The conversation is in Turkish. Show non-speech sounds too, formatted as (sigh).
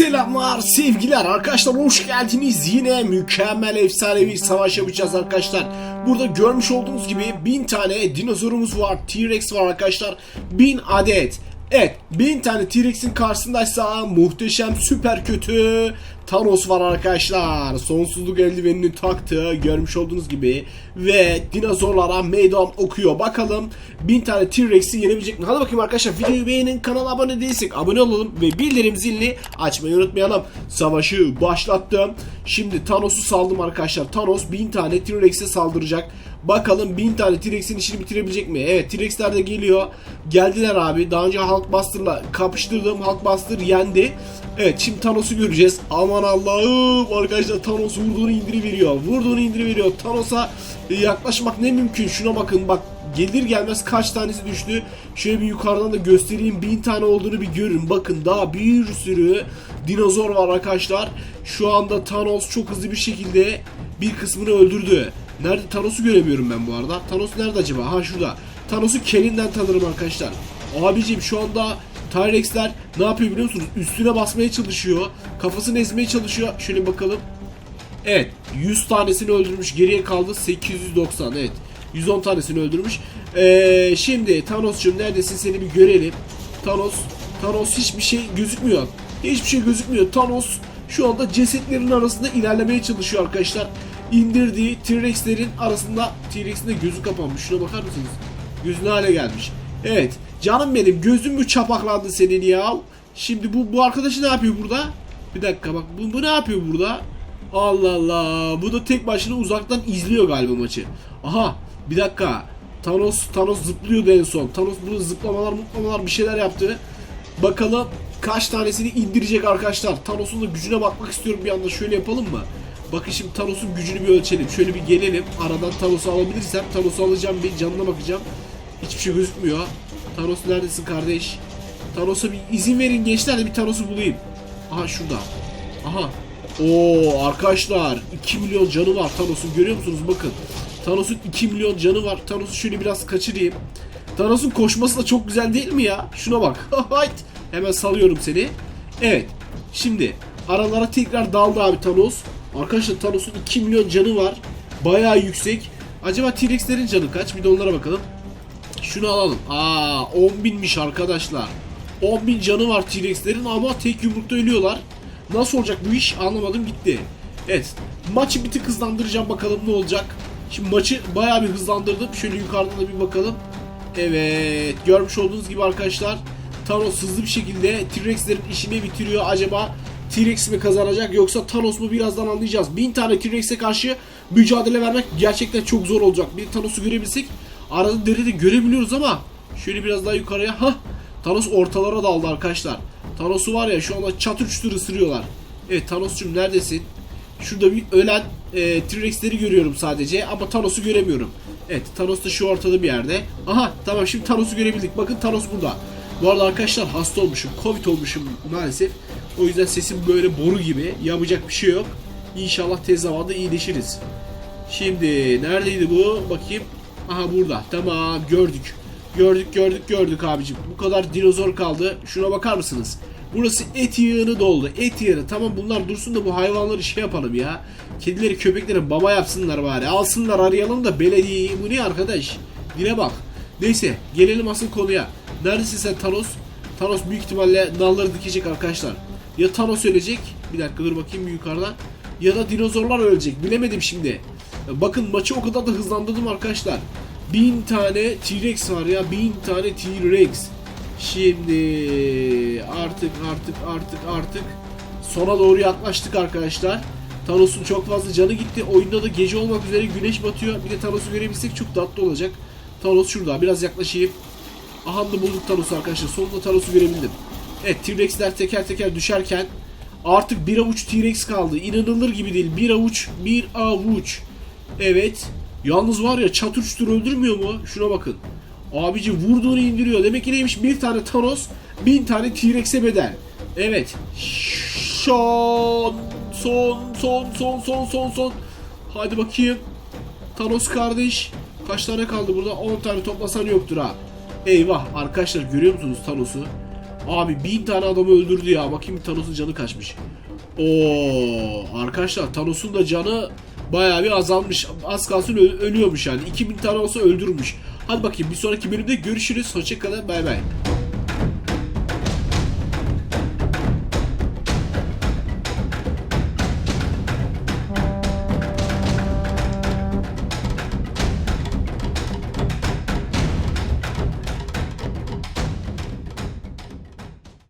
Selamlar sevgiler. Arkadaşlar hoş geldiniz. Yine mükemmel efsane bir savaş yapacağız arkadaşlar. Burada görmüş olduğunuz gibi bin tane dinozorumuz var T-Rex var arkadaşlar. Bin adet. Evet bin tane T-Rex'in karşısındaysa muhteşem süper kötü Thanos var arkadaşlar sonsuzluk eldivenini taktı görmüş olduğunuz gibi Ve dinozorlara meydan okuyor bakalım bin tane T-Rex'i yenebilecek mi? Hadi bakayım arkadaşlar videoyu beğenin kanala abone değilsek abone olalım ve bildirim zilini açmayı unutmayalım Savaşı başlattım Şimdi Thanos'u saldım arkadaşlar Thanos bin tane T-Rex'e saldıracak Bakalım bin tane T-Rex'in işini bitirebilecek mi? Evet T-Rex'ler de geliyor. Geldiler abi. Daha önce Hulkbuster'la kapıştırdım. Hulkbuster yendi. Evet şimdi Thanos'u göreceğiz. Aman Allah'ım arkadaşlar Thanos vurduğunu indiriveriyor. Vurduğunu indiriveriyor. Thanos'a e, yaklaşmak ne mümkün? Şuna bakın bak gelir gelmez kaç tanesi düştü. Şöyle bir yukarıdan da göstereyim. Bin tane olduğunu bir görün. Bakın daha bir sürü dinozor var arkadaşlar. Şu anda Thanos çok hızlı bir şekilde bir kısmını öldürdü. Nerede Thanos'u göremiyorum ben bu arada. Thanos nerede acaba? Ha şurada. Thanos'u Kelin'den tanırım arkadaşlar. Abicim şu anda T-Rex'ler ne yapıyor biliyor musunuz? Üstüne basmaya çalışıyor. Kafasını ezmeye çalışıyor. Şöyle bakalım. Evet 100 tanesini öldürmüş. Geriye kaldı 890 evet. 110 tanesini öldürmüş. Ee, şimdi Thanos'cum neredesin seni bir görelim. Thanos Thanos hiçbir şey gözükmüyor. Hiçbir şey gözükmüyor. Thanos şu anda cesetlerin arasında ilerlemeye çalışıyor arkadaşlar. İndirdiği T-Rex'lerin arasında T-Rex'in de gözü kapanmış. Şuna bakar mısınız? Gözü hale gelmiş. Evet. Canım benim gözüm mü çapaklandı senin ya? Şimdi bu bu arkadaşı ne yapıyor burada? Bir dakika bak bu, bu ne yapıyor burada? Allah Allah. Bu da tek başına uzaktan izliyor galiba maçı. Aha bir dakika. Thanos Thanos zıplıyordu en son. Thanos burada zıplamalar mutlamalar bir şeyler yaptı. Bakalım kaç tanesini indirecek arkadaşlar. Thanos'un da gücüne bakmak istiyorum bir anda. Şöyle yapalım mı? Bakın şimdi Thanos'un gücünü bir ölçelim. Şöyle bir gelelim. Aradan Thanos'u alabilirsem Thanos'u alacağım bir canına bakacağım. Hiçbir şey gözükmüyor. Thanos neredesin kardeş? Thanos'a bir izin verin gençler de bir Thanos'u bulayım. Aha şurada. Aha. Oo arkadaşlar 2 milyon canı var Thanos'un görüyor musunuz bakın. Thanos'un 2 milyon canı var. Thanos'u şöyle biraz kaçırayım. Thanos'un koşması da çok güzel değil mi ya? Şuna bak. (laughs) Hemen salıyorum seni. Evet. Şimdi aralara tekrar daldı abi Thanos. Arkadaşlar Thanos'un 2 milyon canı var. Bayağı yüksek. Acaba T-Rex'lerin canı kaç? Bir de onlara bakalım. Şunu alalım. Aa 10 binmiş arkadaşlar. 10 bin canı var T-Rex'lerin ama tek yumrukta ölüyorlar. Nasıl olacak bu iş anlamadım gitti. Evet maçı bir tık hızlandıracağım bakalım ne olacak. Şimdi maçı bayağı bir hızlandırdım. Şöyle yukarıdan da bir bakalım. Evet görmüş olduğunuz gibi arkadaşlar Thanos hızlı bir şekilde T-Rex'lerin işini bitiriyor. Acaba T-Rex mi kazanacak yoksa Thanos mu birazdan anlayacağız. Bin tane T-Rex'e karşı mücadele vermek gerçekten çok zor olacak. Bir Thanos'u görebilsek arada deride görebiliyoruz ama şöyle biraz daha yukarıya. ha Thanos ortalara daldı arkadaşlar. Thanos'u var ya şu anda çatır çutur ısırıyorlar. Evet Thanos'cum neredesin? Şurada bir ölen e, T-Rex'leri görüyorum sadece ama Thanos'u göremiyorum. Evet Thanos da şu ortada bir yerde. Aha tamam şimdi Thanos'u görebildik. Bakın Thanos burada. Bu arada arkadaşlar hasta olmuşum. Covid olmuşum maalesef. O yüzden sesim böyle boru gibi. Yapacak bir şey yok. İnşallah tez zamanda iyileşiriz. Şimdi neredeydi bu? Bakayım. Aha burada. Tamam gördük. Gördük gördük gördük abicim. Bu kadar dinozor kaldı. Şuna bakar mısınız? Burası et yığını doldu. Et yığını. Tamam bunlar dursun da bu hayvanları şey yapalım ya. Kedileri köpekleri baba yapsınlar bari. Alsınlar arayalım da belediyeyi. Bu ne arkadaş? Dile bak. Neyse gelelim asıl konuya. Neredesin sen Thanos? Thanos büyük ihtimalle dalları dikecek arkadaşlar. Ya Thanos ölecek. Bir dakika dur bakayım yukarıdan. Ya da dinozorlar ölecek. Bilemedim şimdi. Bakın maçı o kadar da hızlandırdım arkadaşlar. Bin tane T-Rex var ya. Bin tane T-Rex. Şimdi artık artık artık artık sona doğru yaklaştık arkadaşlar. Thanos'un çok fazla canı gitti. Oyunda da gece olmak üzere güneş batıyor. Bir de Thanos'u görebilsek çok tatlı olacak. Thanos şurada. Biraz yaklaşayım. Aha da bulduk Thanos'u arkadaşlar. Sonunda Thanos'u görebildim. Evet T-Rex'ler teker teker düşerken artık bir avuç T-Rex kaldı. İnanılır gibi değil. Bir avuç, bir avuç. Evet. Yalnız var ya çatır öldürmüyor mu? Şuna bakın. Abici vurduğunu indiriyor. Demek ki neymiş? Bir tane Thanos, bin tane T-Rex'e bedel. Evet. Son, son, son, son, son, son, son. Hadi bakayım. Thanos kardeş. Kaç tane kaldı burada? 10 tane toplasan yoktur ha. Eyvah arkadaşlar görüyor musunuz Thanos'u? Abi bin tane adamı öldürdü ya. Bakayım Thanos'un canı kaçmış. Oo arkadaşlar Thanos'un da canı bayağı bir azalmış. Az kalsın ölüyormuş yani. 2000 tane olsa öldürmüş. Hadi bakayım bir sonraki bölümde görüşürüz. Hoşçakalın. Bay bay.